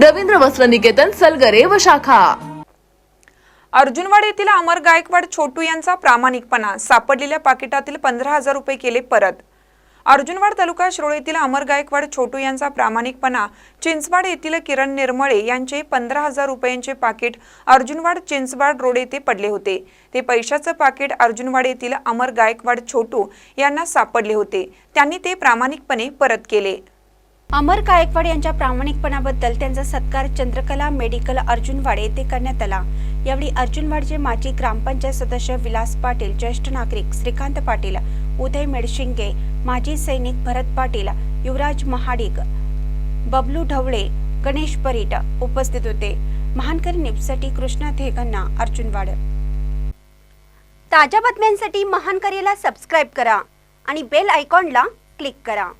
रवींद्र वस्त्र निकेतन सलगरे व शाखा. अर्जुनवाड येथील अमर गायकवाड छोटू यांचा प्रामाणिकपणा सापडलेल्या पाकिटातील पंधरा हजार रुपये केले परत. अर्जुनवाड तालुका शिरोळ येथील अमर गायकवाड छोटू यांचा प्रामाणिकपणा चिंचवाड येथील किरण निर्मळे यांचे पंधरा हजार रुपयांचे पाकिट अर्जुनवाड चिंचवाड रोड येथे पडले होते. ते पैशाचं पाकिट अर्जुनवाड येथील अमर गायकवाड छोटू यांना सापडले होते. त्यांनी ते प्रामाणिकपणे परत केले. अमर गायकवाड यांच्या प्रामाणिकपणाबद्दल त्यांचा सत्कार चंद्रकला मेडिकल अर्जुनवाड येथे करण्यात आला. यावेळी अर्जुनवाडचे माजी ग्रामपंचायत सदस्य विलास पाटील ज्येष्ठ नागरिक श्रीकांत पाटील उदय मेडशिंगे माजी सैनिक भरत पाटील युवराज महाडिक बबलू ढवळे गणेश परीट उपस्थित होते. महानकरी निपसाठी कृष्णा धेगन्ना अर्जुनवाड. ताज्या बातम्यांसाठी महानकरीला सबस्क्राईब करा आणि बेल आयकॉनला क्लिक करा.